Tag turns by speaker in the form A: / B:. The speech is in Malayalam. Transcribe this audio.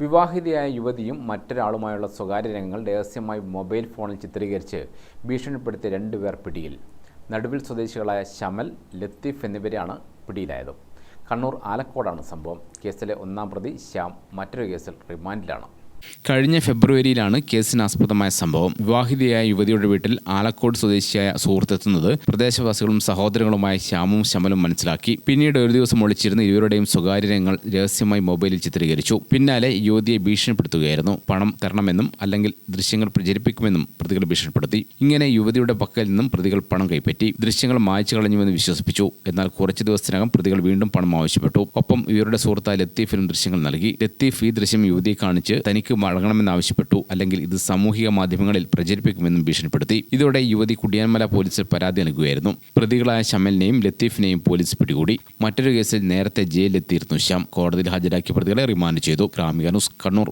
A: വിവാഹിതയായ യുവതിയും മറ്റൊരാളുമായുള്ള സ്വകാര്യ രംഗങ്ങൾ രഹസ്യമായി മൊബൈൽ ഫോണിൽ ചിത്രീകരിച്ച് ഭീഷണിപ്പെടുത്തിയ രണ്ടുപേർ പിടിയിൽ. നടുവിൽ സ്വദേശികളായ ശമൽ ലത്തീഫ് എന്നിവരെയാണ് പിടിയിലായത്. കണ്ണൂർ ആലക്കോടാണ് സംഭവം. കേസിലെ ഒന്നാം പ്രതി ശ്യാം മറ്റൊരു കേസിൽ റിമാൻഡിലാണ്.
B: കഴിഞ്ഞ ഫെബ്രുവരിയിലാണ് കേസിന് ആസ്പദമായ സംഭവം. വിവാഹിതയായ യുവതിയുടെ വീട്ടിൽ ആലക്കോട് സ്വദേശിയായ സുഹൃത്തെത്തുന്നത് പ്രദേശവാസികളും സഹോദരങ്ങളുമായ ശ്യാമും ശമലും മനസ്സിലാക്കി. പിന്നീട് ഒരു ദിവസം ഒളിച്ചിരുന്ന് ഇരുവരുടെയും സ്വകാര്യ രംഗങ്ങൾ രഹസ്യമായി മൊബൈലിൽ ചിത്രീകരിച്ചു. പിന്നാലെ യുവതിയെ ഭീഷണിപ്പെടുത്തുകയായിരുന്നു. പണം തരണമെന്നും അല്ലെങ്കിൽ ദൃശ്യങ്ങൾ പ്രചരിപ്പിക്കുമെന്നും പ്രതികൾ ഭീഷണിപ്പെടുത്തി. ഇങ്ങനെ യുവതിയുടെ പക്കൽ നിന്നും പ്രതികൾ പണം കൈപ്പറ്റി ദൃശ്യങ്ങൾ മായ്ച്ചു കളഞ്ഞുവെന്ന് വിശ്വസിപ്പിച്ചു. എന്നാൽ കുറച്ച് ദിവസത്തിനകം പ്രതികൾ വീണ്ടും പണം ആവശ്യപ്പെട്ടു. ഒപ്പം ഇവരുടെ സുഹൃത്തായ ലത്തീഫിനും ദൃശ്യങ്ങൾ നൽകി. ലത്തീഫ് ഈ ദൃശ്യം യുവതിയെ കാണിച്ച് തനിക്ക് മടങ്ങണമെന്നാവശ്യപ്പെട്ടു അല്ലെങ്കിൽ ഇത് സാമൂഹിക മാധ്യമങ്ങളിൽ പ്രചരിപ്പിക്കുമെന്നും ഭീഷണിപ്പെടുത്തി. ഇതോടെ യുവതി കുടിയാൻമല പോലീസിൽ പരാതി നൽകുകയായിരുന്നു. പ്രതികളായ ശമലിനെയും ലത്തീഫിനെയും പോലീസ് പിടികൂടി. മറ്റൊരു കേസിൽ നേരത്തെ ജയിലിലെത്തിയിരുന്നു ശ്യാം. കോടതിയിൽ ഹാജരാക്കിയ പ്രതികളെ റിമാൻഡ് ചെയ്തു. ഗ്രാമിക ന്യൂസ് കണ്ണൂർ.